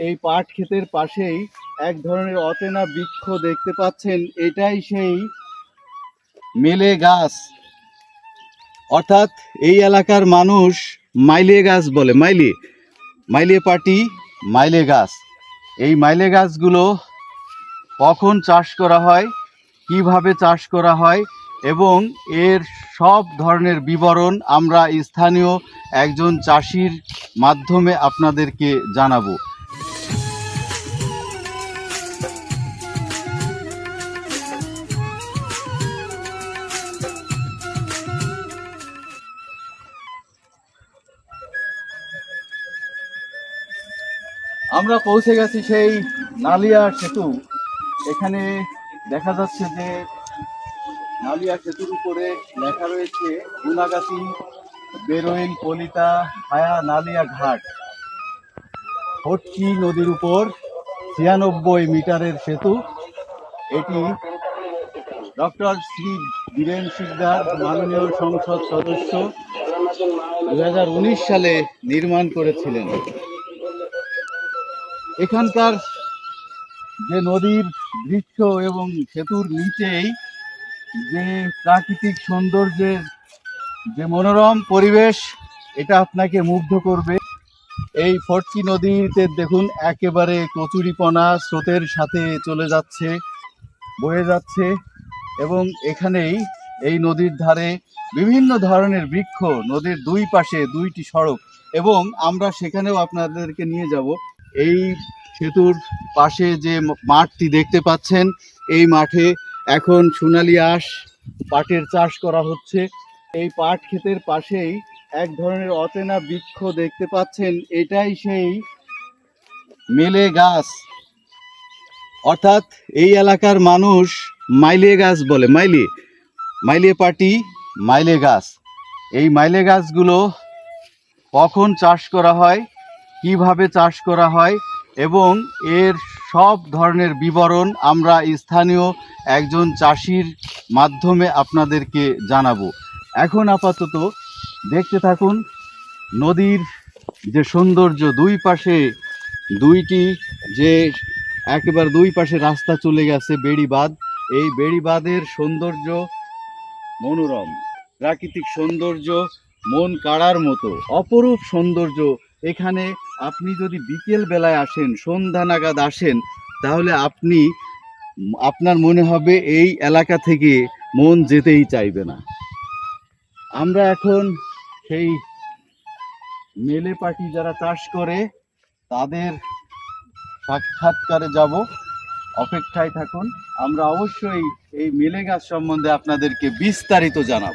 এই পাট ক্ষেতের পাশেই এক ধরনের অচেনা বৃক্ষ দেখতে পাচ্ছেন। এটাই সেই মেলে গাছ। অর্থাৎ এই এলাকার মানুষ মাইলে গাছ বলে। মাইলে মাইলে পাটি, মাইলে গাছ। এই মাইলে গাছগুলো কখন চাষ করা হয়, কীভাবে চাষ করা হয় এবং এর সব ধরনের বিবরণ আমরা স্থানীয় একজন চাষির মাধ্যমে আপনাদেরকে জানাব। আমরা পৌঁছে গেছি সেই নালিয়া সেতু। এখানে দেখা যাচ্ছে যে নালিয়া সেতুর উপরে লেখা রয়েছে গুনাগাতি বেরোইন কলিতা, হায়া, নালিয়া ঘাট। হটকি নদীর উপর ছিয়ানব্বই মিটারের সেতু। এটি ডক্টর শ্রী বীরেন সিকদার মাননীয় সংসদ সদস্য দু হাজার উনিশ সালে নির্মাণ করেছিলেন। এখানকার যে নদীর দৃশ্য এবং সেতুর নিচেই যে প্রাকৃতিক সৌন্দর্যের যে মনোরম পরিবেশ, এটা আপনাকে মুগ্ধ করবে। এই ফটকি নদীতে দেখুন, একেবারে কচুরিপনা স্রোতের সাথে চলে যাচ্ছে, বয়ে যাচ্ছে এবং এখানেই এই নদীর ধারে বিভিন্ন ধরনের বৃক্ষ, নদীর দুই পাশে দুইটি সড়ক এবং আমরা সেখানেও আপনাদেরকে নিয়ে যাব। এই সেতুর পাশে যে মাঠটি দেখতে পাচ্ছেন, এই মাঠে এখন সোনালি আঁশ পাটের চাষ করা হচ্ছে। এই পাট ক্ষেতের পাশেই এক ধরনের অচেনা বৃক্ষ দেখতে পাচ্ছেন, এটাই সেই মেলে গাছ। অর্থাৎ এই এলাকার মানুষ মাইলে গাছ বলে, মাইলে মাইলে পাটি, মাইলে গাছ। এই মাইলে গাছগুলো কখন চাষ করা হয়? কীভাবে চাষ করা হয় এবং এর সব ধরনের বিবরণ আমরা স্থানীয় একজন চাষির মাধ্যমে আপনাদেরকে জানাব। এখন আপাতত দেখতে থাকুন, নদীর যে সৌন্দর্য দুই পাশে দুইটি যে একেবারে দুই পাশে রাস্তা চলে গেছে বেড়িবাঁধ, এই বেড়িবাঁধের সৌন্দর্য মনোরম। প্রাকৃতিক সৌন্দর্য মন কাড়ার মতো, অপরূপ সৌন্দর্য এখানে আপনি যদি বিকেল বেলায় আসেন, সন্ধ্যা নাগাদ আসেন, তাহলে আপনি, আপনার মনে হবে এই এলাকা থেকে মন যেতেই চাইবে না। আমরা এখন সেই মেলে পাটি যারা চাষ করে, তাদের সাক্ষাৎকারে যাব। অপেক্ষায় থাকুন। আমরা অবশ্যই এই মেলে গাছ সম্বন্ধে আপনাদেরকে বিস্তারিত জানাব।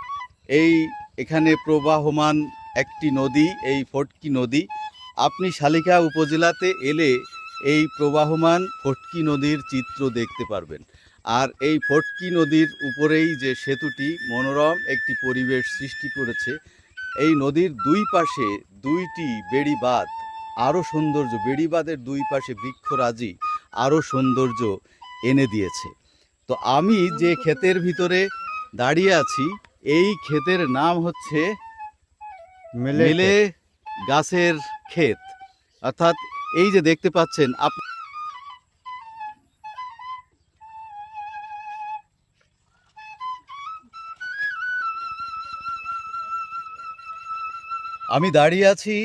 এই এখানে প্রবাহমান একটি নদী, এই ফটকি নদী। আপনি শালিকা উপজেলাতে এলে এই প্রবাহমান ফটকি নদীর চিত্র দেখতে পারবেন। আর এই ফটকি নদীর উপরেই যে সেতুটি মনোরম একটি পরিবেশ সৃষ্টি করেছে, এই নদীর দুই পাশে দুইটি বেড়িবাঁধ আরও সৌন্দর্য, বেড়িবাঁধের দুই পাশে বৃক্ষরাজি আরও সৌন্দর্য এনে দিয়েছে। তো আমি যে ক্ষেতের ভিতরে দাঁড়িয়ে আছি এই ক্ষেতের নাম হচ্ছে মেলে গাছের ক্ষেত। অর্থাৎ এই যে দেখতে পাচ্ছেন আপ আমি দাঁড়িয়ে আছি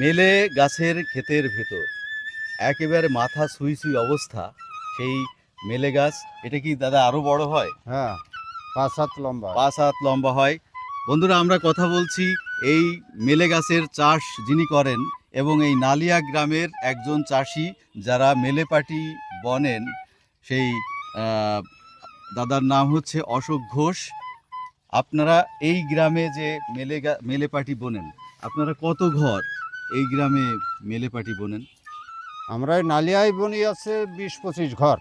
মেলে গাছের ক্ষেতের ভেতর। একেবারে মাথা সুই সুই অবস্থা সেই মেলে গাছ। এটা কি দাদা আরও বড় হয়? হ্যাঁ। পাঁচ হাত লম্বা পাঁচ হাত লম্বা হয়। বন্ধুরা আমরা কথা বলছি এই মেলে গাছের চাষ যিনি করেন এবং এই নালিয়া গ্রামের একজন চাষি যারা মেলেপাটি বনেন সেই দাদার নাম হচ্ছে অশোক ঘোষ। আপনারা এই গ্রামে যে মেলে মেলেপাটি বোনেন আপনারা কত ঘর এই গ্রামে মেলেপাটি বোনেন? আমরা নালিয়ায় বনি আছে বিশ পঁচিশ ঘর।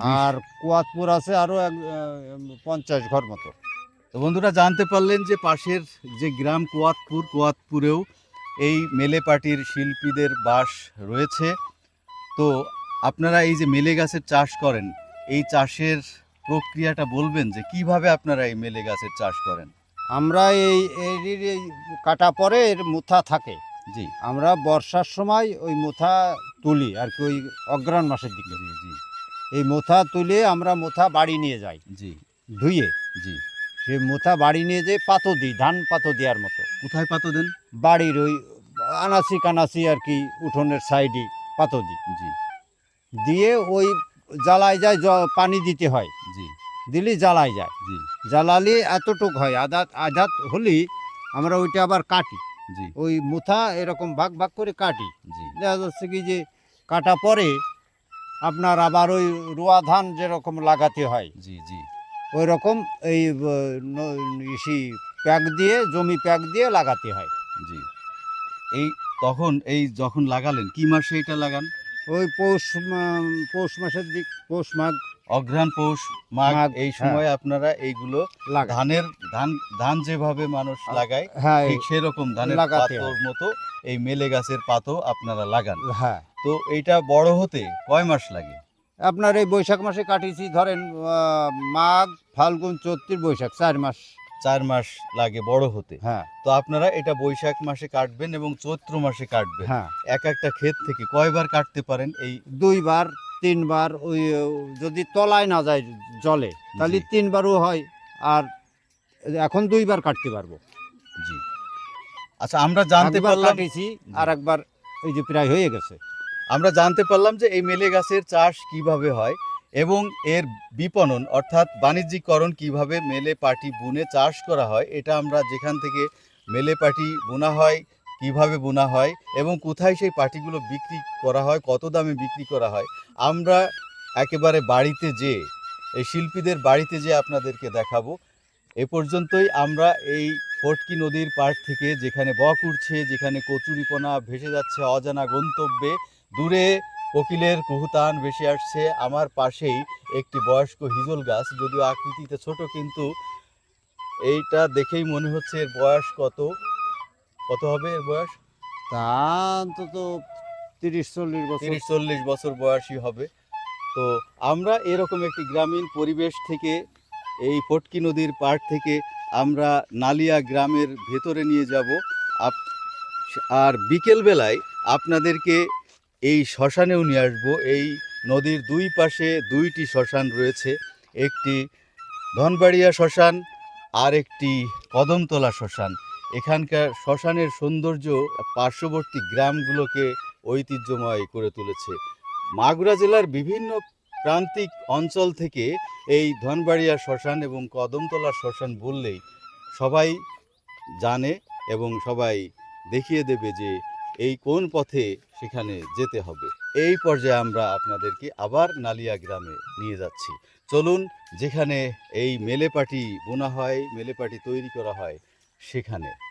আর কুয়াতপুর আছে আরও এক পঞ্চাশ ঘর মতো। তো বন্ধুরা জানতে পারলেন যে পাশের যে গ্রাম কুয়াতপুর কুয়াতপুরেও এই মেলে পার্টির শিল্পীদের বাস রয়েছে। তো আপনারা এই যে মেলে গাছের চাষ করেন এই চাষের প্রক্রিয়াটা বলবেন যে কীভাবে আপনারা এই মেলে গাছের চাষ করেন? আমরা এই এর এই কাটা পরে এর মুথা থাকে। জি। আমরা বর্ষার সময় ওই মুথা তুলি আর কি ওই অগ্রাণ মাসের দিকে। জি। এই মুথা তুলে আমরা মুথা বাড়ি নিয়ে যাই। জি। ধুয়ে। জি। সেই মুথা বাড়ি নিয়ে যেয়ে পাতো দিই ধান পাতো দেওয়ার মতো। কোথায় পাতো দেন? বাড়ির ওই আনাচি কানাচি আর কি উঠোনের সাইডে পাতো দিই। জি। দিয়ে ওই জ্বালায় যায় পানি দিতে হয়। জি। দিলি জ্বালায় যায়। জি। জ্বালালে এতটুক হয় আধাত আধাত হলেই আমরা ওইটা আবার কাটি। জি। ওই মুথা এরকম ভাগ ভাগ করে কাটি। জি। দেখা যাচ্ছে কি যে কাটা পরে আপনার আবার ওই রোয়া ধান যেরকম লাগাতে হয় জি জি। ওই রকম এই প্যাক দিয়ে জমি প্যাক দিয়ে লাগাতে হয়। জি। এই তখন এই যখন লাগালেন কি মাসে এটা লাগান? ওই পৌষ পৌষ মাসের দিক পৌষ মাঘ। অঘ্রাণ পৌষ মাঘ এই হ্যাঁ। সময় আপনারা এইগুলো ধানের ধান ধান যেভাবে মানুষ লাগায় হ্যাঁ ঠিক সেরকম ধানের পাতোর মতো এই মেলে গাছের পাতও আপনারা লাগান। হ্যাঁ। তো এইটা বড় হতে কয় মাস লাগে? আপনার এই বৈশাখ মাসে কাটিয়েছি ধরেন মাঘ ফাল্গুন চৈত্রিশ বৈশাখ চার মাস। চার মাস লাগে বড় হতে। হ্যাঁ। তো আপনারা এটা বৈশাখ মাসে কাটবেন এবং চৈত্র মাসে কাটবেন। হ্যাঁ। এক একটা ক্ষেত থেকে কয়বার কাটতে পারেন এই দুইবার তিনবার ওই যদি তলায় না যায় জলে তাহলে তিনবারও হয় আর এখন দুইবার কাটতে পারব। জি। আচ্ছা আমরা জানতে পারলাম আর একবার এই যে প্রায় হয়ে গেছে। আমরা জানতে পারলাম যে এই মেলে গাছের চাষ কীভাবে হয় এবং এর বিপণন অর্থাৎ বাণিজ্যিকরণ কীভাবে মেলে পাটি বুনে চাষ করা হয় এটা আমরা যেখান থেকে মেলে পাটি বোনা হয় কীভাবে বোনা হয় এবং কোথায় সেই পাটিগুলো বিক্রি করা হয়, কত দামে বিক্রি করা হয়, আমরা একেবারে বাড়িতে যে এই শিল্পীদের বাড়িতে যে আপনাদেরকে দেখাবো। এ পর্যন্তই আমরা এই ফটকি নদীর পাড় থেকে যেখানে বক উঠছে যেখানে কচুরিপনা ভেসে যাচ্ছে অজানা গন্তব্যে, দূরে কোকিলের কুহুতান ভেসে আসছে, আমার পাশেই একটি বয়স্ক হিজল গাছ, যদিও আকৃতিতে ছোট, কিন্তু এইটা দেখেই মনে হচ্ছে এর বয়স কত। কত হবে এর বয়স? তা অন্তত তিরিশ চল্লিশ বছর। তিরিশ চল্লিশ বছর বয়সী হবে। তো আমরা এরকম একটি গ্রামীণ পরিবেশ থেকে এই ফটকি নদীর পাড় থেকে আমরা নালিয়া গ্রামের ভেতরে নিয়ে যাব। আপ আর বিকেলবেলায় আপনাদেরকে এই শ্মশানেও নিয়ে আসব। এই নদীর দুই পাশে দুইটি শ্মশান রয়েছে। একটি ধনবাড়িয়া শ্মশান আর একটি কদমতলা শ্মশান। এখানকার শ্মশানের সৌন্দর্য পার্শ্ববর্তী গ্রামগুলোকে ঐতিহ্যময় করে তুলেছে। মাগুরা জেলার বিভিন্ন প্রান্তিক অঞ্চল থেকে এই ধনবাড়িয়া শ্মশান এবং কদমতলা শ্মশান বললেই সবাই জানে এবং সবাই দেখিয়ে দেবে যে এই কোন পথে সেখানে যেতে হবে। এই পর্যায়ে আমরা আপনাদেরকে আবার নালিয়া গ্রামে নিয়ে যাচ্ছি। চলুন, যেখানে এই মেলেপাটি বোনা হয়, মেলেপাটি তৈরি করা হয় সেখানে।